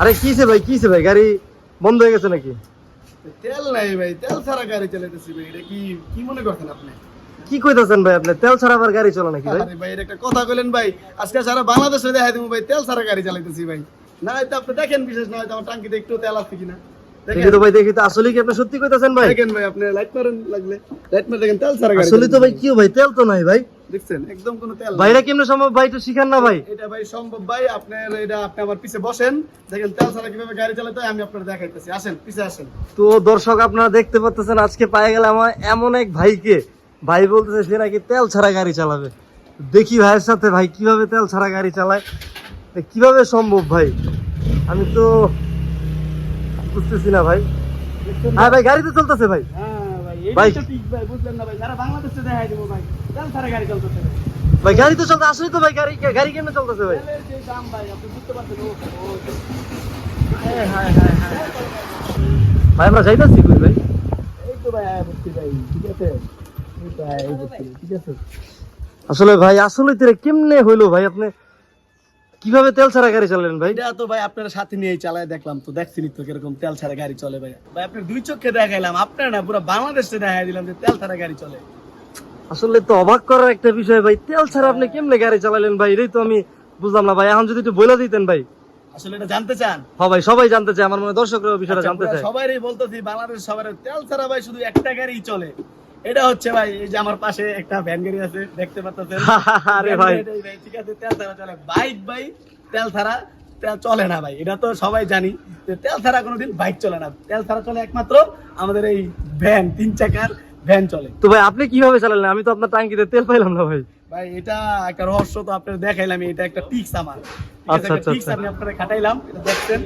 আরে কিসে ভাই? কিসে ভাই? গাড়ি বন্ধ হয়ে গেছে নাকি? তেল নাই ভাই তেল ছাড়া গাড়ি চালাইতেছি ভাই এটা কি কি মনে করছেন আপনি? কি কইতাছেন ভাই আপনি? তেল ছাড়া আবার গাড়ি চলে নাকি ভাই? আরে ভাই এটা একটা কথা কইলেন ভাই আজকে সারা বাংলাদেশে দেখাই দেবো ভাই তেল ছাড়া গাড়ি চালাইতেছি ভাই। না হয়তো আপনি দেখেন বিশেষ না হয়তো আমার টাঙ্কিতে একটু তেল আছে কিনা। দেখি তো ভাই দেখি তো। আসলে কি আপনি সত্যি কইতাছেন ভাই? দেখেন ভাই আপনি লাইট মারেন লাগলে। লাইট মারে দেখেন তেল ছাড়া গাড়ি আসলে তো ভাই। কি ভাই তেল তো নাই ভাই। দেখছেন? একদম কোনো তেল ভাইরা কেমনে সম্ভব? ভাই একটু শিখান না ভাই। এটা ভাই সম্ভব ভাই আপনার এটা আপনি আমার পিছে বসেন। দেখেন তেল ছাড়া কীভাবে গাড়ি চালাতে আমি আপনার দেখাইতেছি। আসেন পিছে আসেন। তো দর্শক আপনারা দেখতে পাচ্ছেন আজকে পায়ে গেলে আমার এমন এক ভাইকে। ভাই বলতেছে সে নাকি তেল ছাড়া গাড়ি চালাবে? দেখি ভাইয়ের সাথে ভাই কীভাবে তেল ছাড়া গাড়ি চালায়। কীভাবে সম্ভব ভাই? আমি তো বুঝতেছি না ভাই। হ্যাঁ ভাই গাড়ি তো চলতেছে ভাই। হ্যাঁ ভাই ভাই। তো ঠিক ভাই বুঝলেন না ভাই সারা বাংলাদেশে দেখাই দেবো ভাই ছাড়া গাড়ি চলতেছে ভাই। গাড়ি তো চলতে আসলে তো ভাই গাড়ি গাড়ি কেমনে চলতেছে ভাই? দাম ভাই আপনি বুঝতে পারছেন ও ও হ্যাঁ হ্যাঁ হ্যাঁ ভাই আমরা যাইতাছি কই ভাই? এই তো ভাই আয়া বুঝছি ভাই ঠিক আছে? ঠিক আছে? আসলে ভাই আসলে কেমনে হইল ভাই আপনি? কীভাবে তেল ছাড়া গাড়ি চালালেন ভাই? এটা তো ভাই আপনার সাথে নিয়ে চালায় দেখলাম তো দেখছিনি তো কীরকম তেল ছাড়া গাড়ি চলে ভাই। ভাই আপনার দুই চোখে দেখাইলাম আপনার না পুরো বাংলাদেশে দেখাই দিলাম যে তেল ছাড়া গাড়ি চলে। আসলে তো অবাক করার একটা বিষয় ভাই তেল ছাড়া আপনি কেমনে গাড়ি চালালেন ভাই? এটাই তো আমি বুঝলাম না ভাই। এখন যদি একটু বলে দিতেন ভাই। আসলে এটা জানতে চান? হ্যাঁ ভাই সবাই জানতে চায় আমার মনে দর্শকরা বিষয়টা জানতে চায়। সবাই বলতেছি বাংলাদেশ সবার তেল ছাড়া ভাই শুধু একটা গাড়ি চলে। এটা হচ্ছে ভাই এই যে আমার পাশে একটা ভ্যান গাড়ি আছে দেখতে পাচ্ছেন আরে ভাই। ঠিক আছে তেল ছাড়া চলে। বাইক ভাই তেল ছাড়া তেল চলে না ভাই এটা তো সবাই জানি। যে তেল ছাড়া কোনোদিন বাইক চলে না। তেল ছাড়া চলে একমাত্র আমাদের এই ভ্যান তিন চাকার ভ্যান চলে। তো ভাই আপনি কীভাবে চালালেন? আমি তো আপনার টাঙ্কিতে তেল পাইলাম না ভাই। ভাই এটা একটা রহস্য তো আপনার দেখাইলাম এটা একটা টিক্স আমার। আচ্ছা, আচ্ছা, আচ্ছা। আমি আপনারা খাটাইলাম এটা দেখছেন।